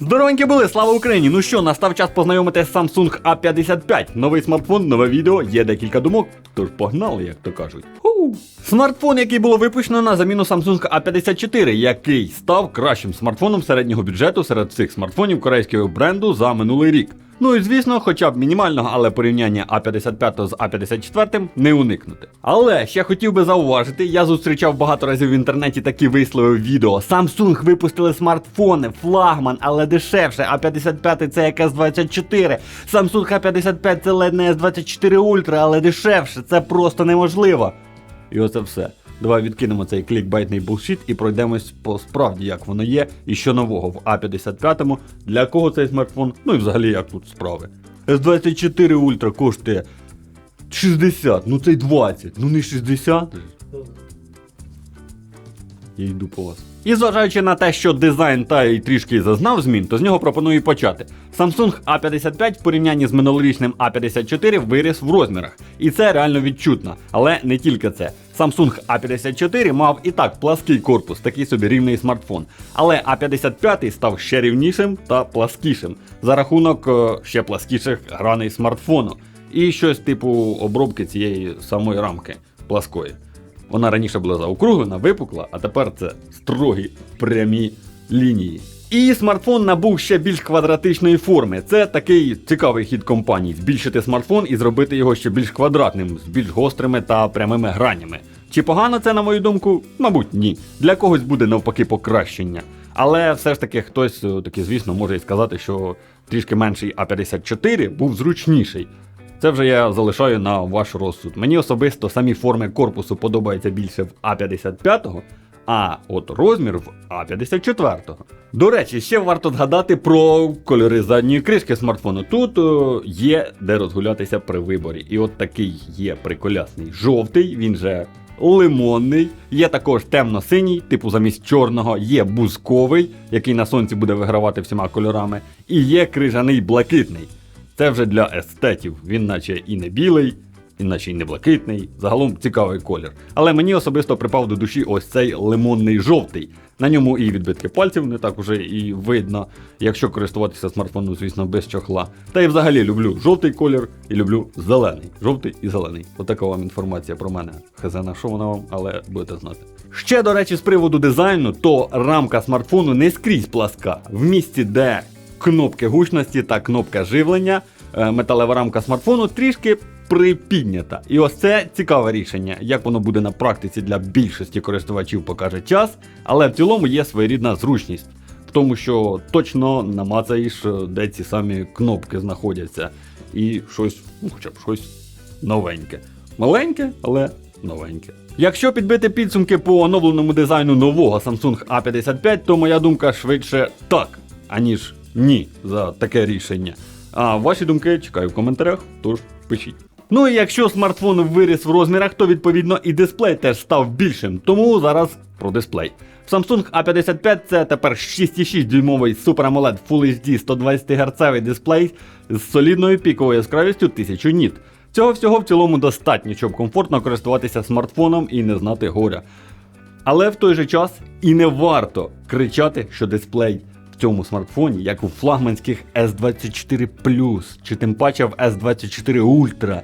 Здоровенькі були, слава Україні! Ну що, настав час познайомитися з Samsung A55. Новий смартфон, нове відео, є декілька думок. Тож погнали, як то кажуть. Ху! Смартфон, який було випущено на заміну Samsung A54, який став кращим смартфоном середнього бюджету серед всіх смартфонів корейського бренду за минулий рік. Ну і звісно, хоча б мінімального, але порівняння А55 з А54 не уникнути. Але ще хотів би зауважити, я зустрічав багато разів в інтернеті такі вислови відео. Samsung випустили смартфони, флагман, але дешевше. А55 це як S24. Samsung А55 це ледь не S24 Ultra, але дешевше. Це просто неможливо. І оце все. Давай відкинемо цей клікбайтний булшіт і пройдемось по справді, як воно є, і що нового в А55, для кого цей смартфон, ну і взагалі як тут справи. S24 Ultra коштує 60, ну це й 20, ну не 60. же. Я йду по вас. І зважаючи на те, що дизайн та й трішки зазнав змін, то з нього пропоную почати. Samsung A55 в порівнянні з минулорічним A54 виріс в розмірах. І це реально відчутно. Але не тільки це. Samsung A54 мав і так плаский корпус, такий собі рівний смартфон. Але A55 став ще рівнішим та пласкішим за рахунок е, ще пласкіших граней смартфону. І щось типу обробки цієї самої рамки пласкої. Вона раніше була заокруглена, випукла, а тепер це строгі прямі лінії. І смартфон набув ще більш квадратичної форми. Це такий цікавий хід компанії збільшити смартфон і зробити його ще більш квадратним, з більш гострими та прямими гранями. Чи погано це, на мою думку? Мабуть, ні. Для когось буде навпаки покращення. Але все ж таки хтось е, таки, звісно, може і сказати, що трішки менший А54 був зручніший. Це вже я залишаю на ваш розсуд. Мені особисто самі форми корпусу подобаються більше в А55, а от розмір в А54. До речі, ще варто згадати про кольори задньої кришки смартфону. Тут е, є де розгулятися при виборі. І от такий є приколясний жовтий, він же лимонний, є також темно-синій, типу замість чорного, є бузковий, який на сонці буде вигравати всіма кольорами, і є крижаний блакитний. Це вже для естетів. Він наче і не білий, і наче і не блакитний. Загалом цікавий колір. Але мені особисто припав до душі ось цей лимонний жовтий. На ньому і відбитки пальців не так уже і видно, якщо користуватися смартфоном, звісно, без чохла. Та й взагалі люблю жовтий колір і люблю зелений. Жовтий і зелений. Отака вам інформація про мене. Хазена, що вона вам, але будете знати. Ще, до речі, з приводу дизайну, то рамка смартфону не скрізь пласка. В місці, де кнопки гучності та кнопка живлення, е, металева рамка смартфону трішки припіднята. І ось це цікаве рішення. Як воно буде на практиці для більшості користувачів, покаже час, але в цілому є своєрідна зручність. В тому, що точно намацаєш, е, де ці самі кнопки знаходяться. І щось, ну хоча б щось новеньке. Маленьке, але новеньке. Якщо підбити підсумки по оновленому дизайну нового Samsung A55, то моя думка швидше так, аніж ні за таке рішення. А ваші думки чекаю в коментарях, тож пишіть. Ну і якщо смартфон виріс в розмірах, то відповідно і дисплей теж став більшим. Тому зараз про дисплей. Samsung A55 це тепер 6,6 дюймовий Super AMOLED Full HD 120 Гц дисплей з солідною піковою яскравістю 1000 ніт. Цього всього в цілому достатньо, щоб комфортно користуватися смартфоном і не знати горя. Але в той же час і не варто кричати, що дисплей цьому смартфоні, як у флагманських S24 Plus, чи тим паче в S24 Ultra,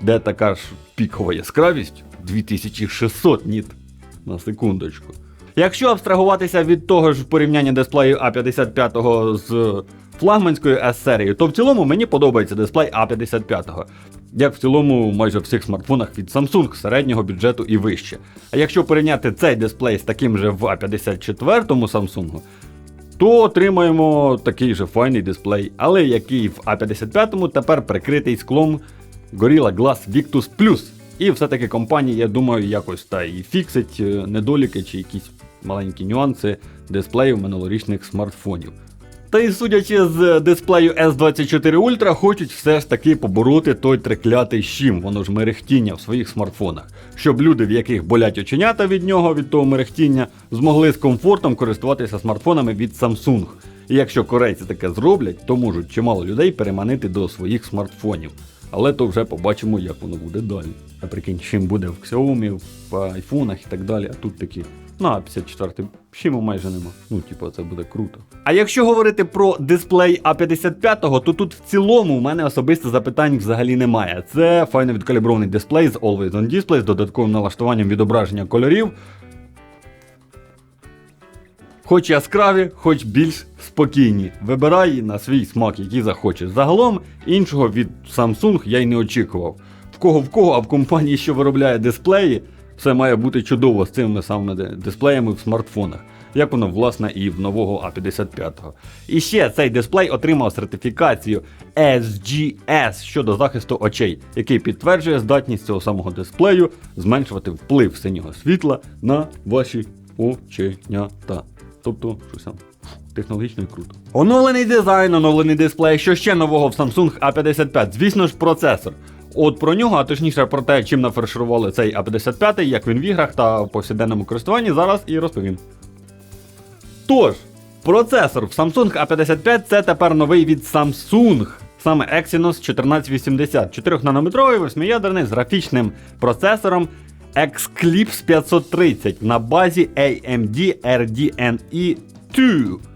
де така ж пікова яскравість 2600 ніт на секундочку. Якщо абстрагуватися від того ж порівняння дисплею A55 з флагманською S-серією, то в цілому мені подобається дисплей A55. Як в цілому майже в всіх смартфонах від Samsung середнього бюджету і вище. А якщо порівняти цей дисплей з таким же в A54 Samsung, то отримаємо такий же файний дисплей, але який в А55 тепер прикритий склом Gorilla Glass Victus Plus. І все-таки компанія, я думаю, якось та і фіксить е, недоліки чи якісь маленькі нюанси дисплеїв минулорічних смартфонів. Та й судячи з дисплею S24 Ultra, хочуть все ж таки побороти той треклятий щім, воно ж мерехтіння в своїх смартфонах, щоб люди, в яких болять оченята від нього, від того мерехтіння, змогли з комфортом користуватися смартфонами від Samsung. І якщо корейці таке зроблять, то можуть чимало людей переманити до своїх смартфонів. Але то вже побачимо, як воно буде далі. А прикинь, чим буде в Xiaomi, в айфонах і так далі, а тут такі На 54 ще йому майже нема. Ну, типу, це буде круто. А якщо говорити про дисплей А55, то тут в цілому у мене особисто запитань взагалі немає. Це файно відкалібрований дисплей з Always On Display з додатковим налаштуванням відображення кольорів. Хоч яскраві, хоч більш спокійні. Вибирай на свій смак, який захочеш. Загалом іншого від Samsung я й не очікував. В кого в кого, а в компанії, що виробляє дисплеї, все має бути чудово з цими самими дисплеями в смартфонах. Як воно, власне, і в нового А55. І ще цей дисплей отримав сертифікацію SGS щодо захисту очей, який підтверджує здатність цього самого дисплею зменшувати вплив синього світла на ваші оченята. Тобто, щось там технологічно і круто. Оновлений дизайн, оновлений дисплей. Що ще нового в Samsung A55? Звісно ж, процесор. От про нього, а точніше про те, чим нафарширували цей A55, як він в іграх та в повсякденному користуванні, зараз і розповім. Тож, процесор в Samsung A55 це тепер новий від Samsung. Саме Exynos 1480, 4-нанометровий восьмиядерний з графічним процесором Exclipse 530 на базі AMD RDNE 2.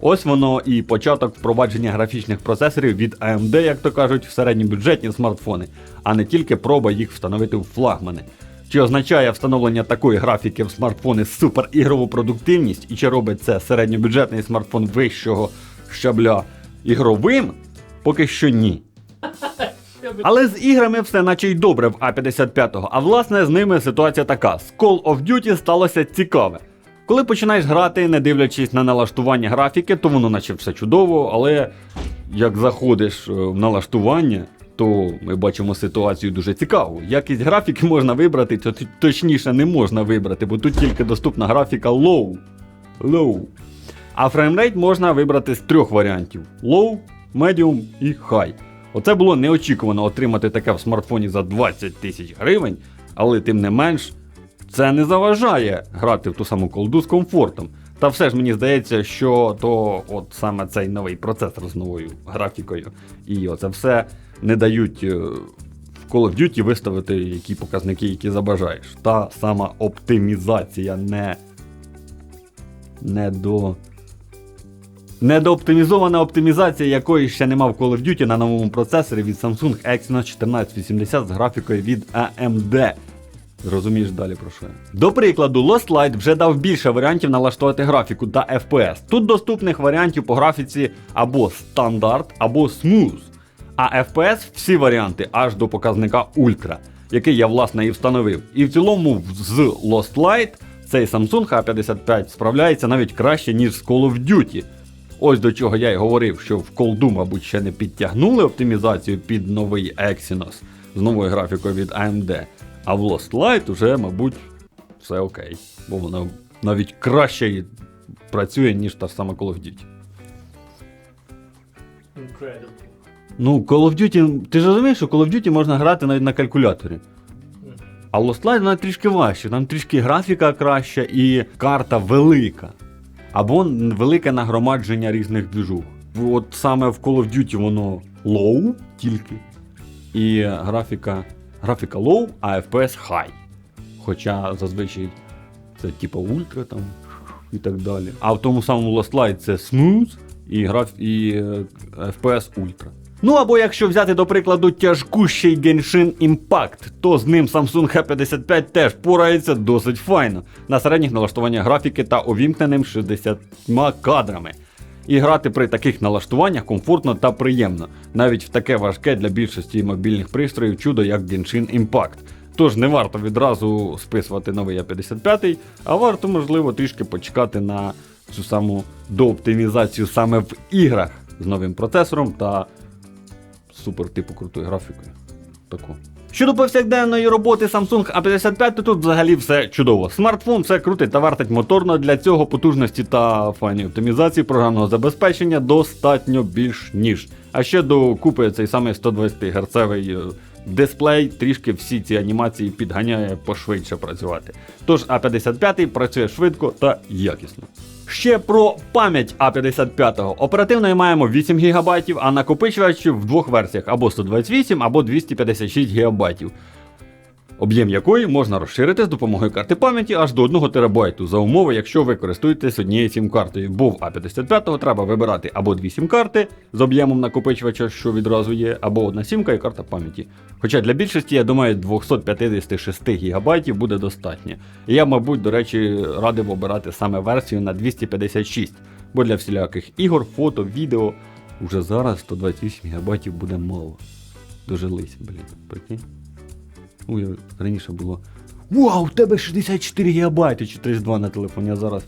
Ось воно і початок впровадження графічних процесорів від AMD, як то кажуть, в середньобюджетні смартфони, а не тільки проба їх встановити в флагмани. Чи означає встановлення такої графіки в смартфони суперігрову продуктивність, і чи робить це середньобюджетний смартфон вищого щабля ігровим? Поки що ні. Але з іграми все наче й добре в А55, а власне з ними ситуація така: з Call of Duty сталося цікаве. Коли починаєш грати, не дивлячись на налаштування графіки, то воно наче все чудово, але як заходиш е, в налаштування, то ми бачимо ситуацію дуже цікаву. Якість графіки можна вибрати, то точніше не можна вибрати, бо тут тільки доступна графіка low. Low. А фреймрейт можна вибрати з трьох варіантів: Low, Medium і High. Оце було неочікувано отримати таке в смартфоні за 20 тисяч гривень, але тим не менш, це не заважає грати в ту саму колду з комфортом. Та все ж мені здається, що то от саме цей новий процесор з новою графікою і оце все не дають е, в Call of Duty виставити які показники, які забажаєш. Та сама оптимізація не, не до. Недооптимізована оптимізація, якої ще нема в Call of Duty на новому процесорі від Samsung Exynos 1480 з графікою від AMD. Зрозумієш далі про що. До прикладу, Lost Light вже дав більше варіантів налаштувати графіку та FPS. Тут доступних варіантів по графіці або стандарт, або Smooth. А FPS всі варіанти аж до показника Ultra, який я власне і встановив. І в цілому з Lost Light цей Samsung A55 справляється навіть краще, ніж з Call of Duty. Ось до чого я й говорив, що в колду, мабуть, ще не підтягнули оптимізацію під новий Exynos з новою графікою від AMD. А в Lost Light уже, мабуть, все окей. Бо воно навіть краще працює, ніж та ж сама Call of Duty. Incredible. Ну, Call of Duty, ти ж розумієш, що Call of Duty можна грати навіть на калькуляторі. А Lost Light вона трішки важче, там трішки графіка краща і карта велика. Або велике нагромадження різних движух. От саме в Call of Duty воно low тільки. І графіка, графіка low, а FPS high. Хоча зазвичай це типу ультра там і так далі. А в тому самому Lost Light це smooth і, граф... і е, FPS ультра. Ну або якщо взяти до прикладу тяжкущий Genshin Impact, то з ним Samsung H55 теж порається досить файно на середніх налаштуваннях графіки та увімкненим 60 кадрами. І грати при таких налаштуваннях комфортно та приємно, навіть в таке важке для більшості мобільних пристроїв чудо, як Genshin Impact. Тож не варто відразу списувати новий А55, а варто, можливо, трішки почекати на цю саму дооптимізацію саме в іграх з новим процесором та супер типу крутою графікою. Таку. Щодо повсякденної роботи Samsung A55, то тут взагалі все чудово. Смартфон все крутить та вартить моторно. Для цього потужності та файної оптимізації програмного забезпечення достатньо більш ніж. А ще докупує цей самий 120 Гц дисплей, трішки всі ці анімації підганяє пошвидше працювати. Тож А55 працює швидко та якісно. Ще про пам'ять А55. Оперативної маємо 8 ГБ, а накопичувач в двох версіях або 128, або 256 ГБ. Об'єм якої можна розширити з допомогою карти пам'яті аж до 1 терабайту за умови, якщо ви користуєтесь однією сім-картою. Бо в А55 треба вибирати або дві сім-карти з об'ємом накопичувача, що відразу є, або одна сімка і карта пам'яті. Хоча для більшості, я думаю, 256 ГБ буде достатньо. Я, мабуть, до речі, радив обирати саме версію на 256, бо для всіляких ігор, фото, відео уже зараз 128 ГБ буде мало. Дожилися, блін, прикинь. Ой, раніше було. Вау, у тебе 64 ГБ чи 32 на телефоні, а зараз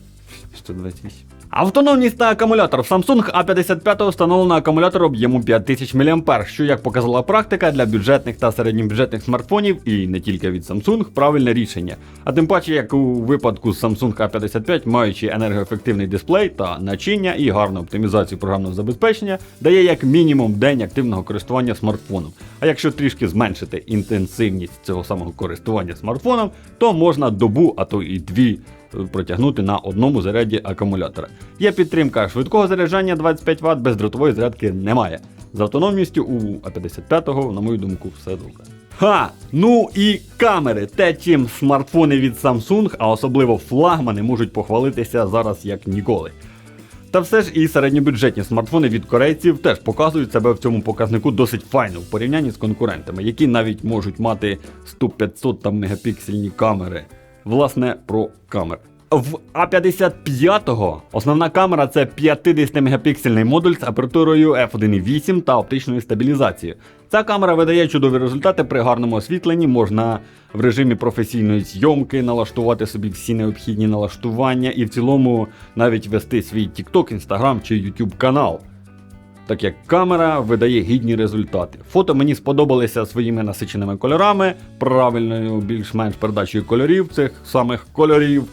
128. Автономність та акумулятор. В Samsung A55 встановлено акумулятор об'єму 5000 мА, що, як показала практика, для бюджетних та середньобюджетних смартфонів і не тільки від Samsung, правильне рішення. А тим паче, як у випадку з Samsung A55, маючи енергоефективний дисплей та начиння і гарну оптимізацію програмного забезпечення, дає як мінімум день активного користування смартфоном. А якщо трішки зменшити інтенсивність цього самого користування смартфоном, то можна добу, а то і дві протягнути на одному заряді акумулятора. Є підтримка швидкого заряджання 25 Вт, бездротової зарядки немає. З автономністю у А55, на мою думку, все добре. Ха! Ну і камери. Те, чим смартфони від Samsung, а особливо флагмани, можуть похвалитися зараз як ніколи. Та все ж і середньобюджетні смартфони від корейців теж показують себе в цьому показнику досить файно в порівнянні з конкурентами, які навіть можуть мати 100-500 там мегапіксельні камери. Власне, про камери. В А55 основна камера це 50 мегапіксельний модуль з апертурою f1.8 та оптичною стабілізацією. Ця камера видає чудові результати при гарному освітленні. Можна в режимі професійної зйомки налаштувати собі всі необхідні налаштування і в цілому навіть вести свій TikTok, Instagram чи YouTube канал. Так як камера видає гідні результати. Фото мені сподобалися своїми насиченими кольорами, правильною більш-менш передачею кольорів цих самих кольорів,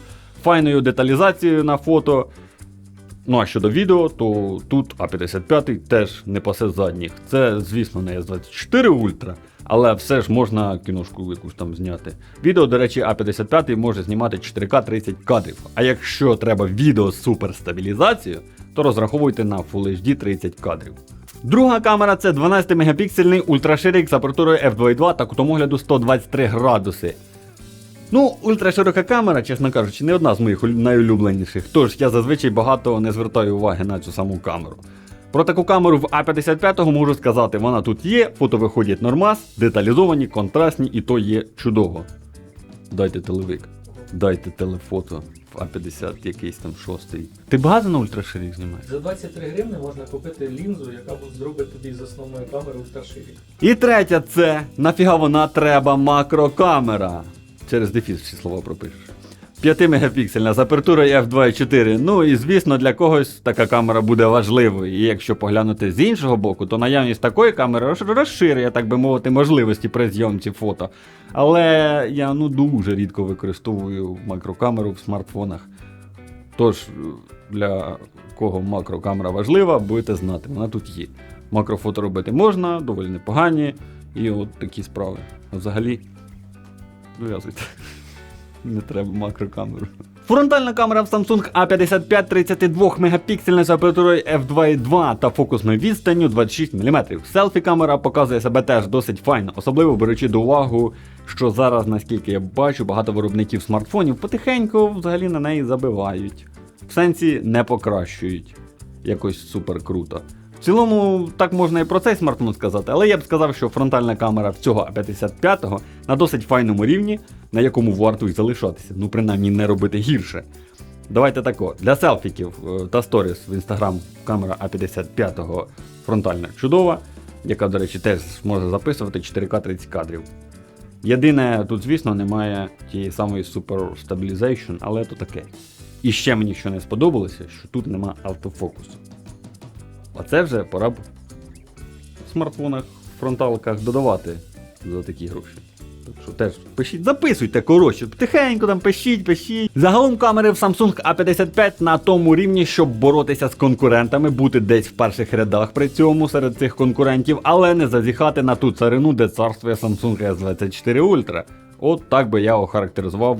файною деталізацією на фото. Ну а щодо відео, то тут А55 теж не пасе задніх. Це, звісно, не S24 Ultra, але все ж можна кіношку якусь там зняти. Відео, до речі, А55 може знімати 4К 30 кадрів. А якщо треба відео з суперстабілізацією, то розраховуйте на Full HD 30 кадрів. Друга камера це 12-мегапіксельний ультраширик з апертурою f2.2 та кутом огляду 123 градуси. Ну, ультраширока камера, чесно кажучи, не одна з моїх найулюбленіших, тож я зазвичай багато не звертаю уваги на цю саму камеру. Про таку камеру в А55 можу сказати, вона тут є, фото виходять нормас, деталізовані, контрастні і то є чудово. Дайте телевик, дайте телефото в А50 якийсь там шостий. Ти багато на ультраширік знімаєш? За 23 гривни можна купити лінзу, яка буде зробить тобі з основної камери ультраширік. І третя це нафіга вона треба макрокамера. Через дефіс всі слова пропишеш. 5 мегапіксельна з апертурою f2.4. Ну і звісно, для когось така камера буде важливою. І якщо поглянути з іншого боку, то наявність такої камери розширює, так би мовити, можливості при зйомці фото. Але я ну дуже рідко використовую макрокамеру в смартфонах. Тож, для кого макрокамера важлива, будете знати, вона тут є. Макрофото робити можна, доволі непогані, і от такі справи. Взагалі, дов'язуйте. Не треба макрокамеру. Фронтальна камера в Samsung A55 32 мегапіксельна з апертурою f2.2 та фокусною відстанню 26 мм. Селфі камера показує себе теж досить файно, особливо беручи до уваги, що зараз, наскільки я бачу, багато виробників смартфонів потихеньку взагалі на неї забивають. В сенсі не покращують якось супер круто. Цілому, так можна і про цей смартфон сказати, але я б сказав, що фронтальна камера в цього А55 на досить файному рівні, на якому варто й залишатися, ну принаймні не робити гірше. Давайте тако. Для селфіків е, та сторіс в інстаграм камера А55 фронтальна чудова, яка, до речі, теж може записувати 4К 30 кадрів. Єдине, тут, звісно, немає тієї самої Super Stabilization, але то таке. І ще мені що не сподобалося, що тут нема автофокусу. А це вже пора б в смартфонах, фронталках додавати за такі гроші. Так що теж пишіть, записуйте, коротше, тихенько там пишіть, пишіть. Загалом камери в Samsung A55 на тому рівні, щоб боротися з конкурентами, бути десь в перших рядах при цьому серед цих конкурентів, але не зазіхати на ту царину, де царствує Samsung S24 Ultra. От так би я охарактеризував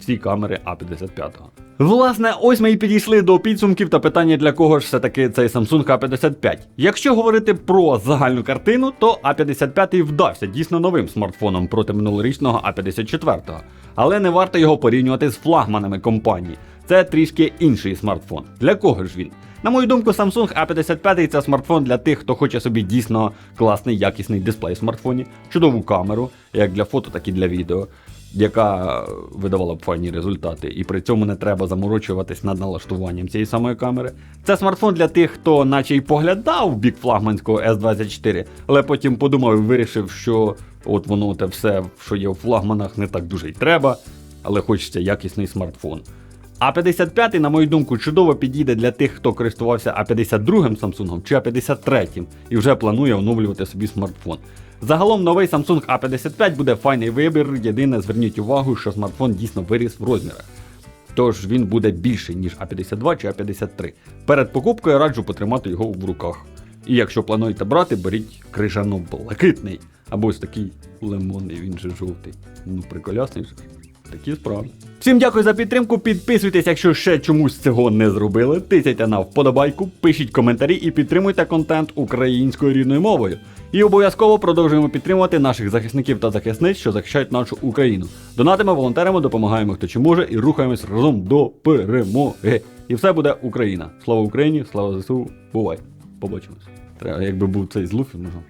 всі камери А55. Власне, ось ми і підійшли до підсумків та питання, для кого ж все-таки цей Samsung A55. Якщо говорити про загальну картину, то A55 вдався дійсно новим смартфоном проти минулорічного A54. Але не варто його порівнювати з флагманами компанії. Це трішки інший смартфон. Для кого ж він? На мою думку, Samsung A55 це смартфон для тих, хто хоче собі дійсно класний якісний дисплей в смартфоні, чудову камеру, як для фото, так і для відео яка видавала б файні результати, і при цьому не треба заморочуватись над налаштуванням цієї самої камери. Це смартфон для тих, хто наче й поглядав бік флагманського S24, але потім подумав і вирішив, що от воно те все, що є в флагманах, не так дуже й треба, але хочеться якісний смартфон. А55, на мою думку, чудово підійде для тих, хто користувався А52 Samsung чи А53 і вже планує оновлювати собі смартфон. Загалом новий Samsung A55 буде файний вибір. Єдине, зверніть увагу, що смартфон дійсно виріс в розмірах. Тож він буде більший, ніж А52 чи А53. Перед покупкою раджу потримати його в руках. І якщо плануєте брати, беріть крижано-блакитний. Або ось такий лимонний, він же жовтий. Ну, приколясний же. Такі справи. Всім дякую за підтримку. Підписуйтесь, якщо ще чомусь цього не зробили. Тисяйте на вподобайку, пишіть коментарі і підтримуйте контент українською рідною мовою. І обов'язково продовжуємо підтримувати наших захисників та захисниць, що захищають нашу Україну. Донатимо, волонтеримо, допомагаємо хто чи може і рухаємось разом до перемоги. І все буде Україна. Слава Україні, слава ЗСУ, бувай. Побачимось. Треба, якби був цей з Луфі, можна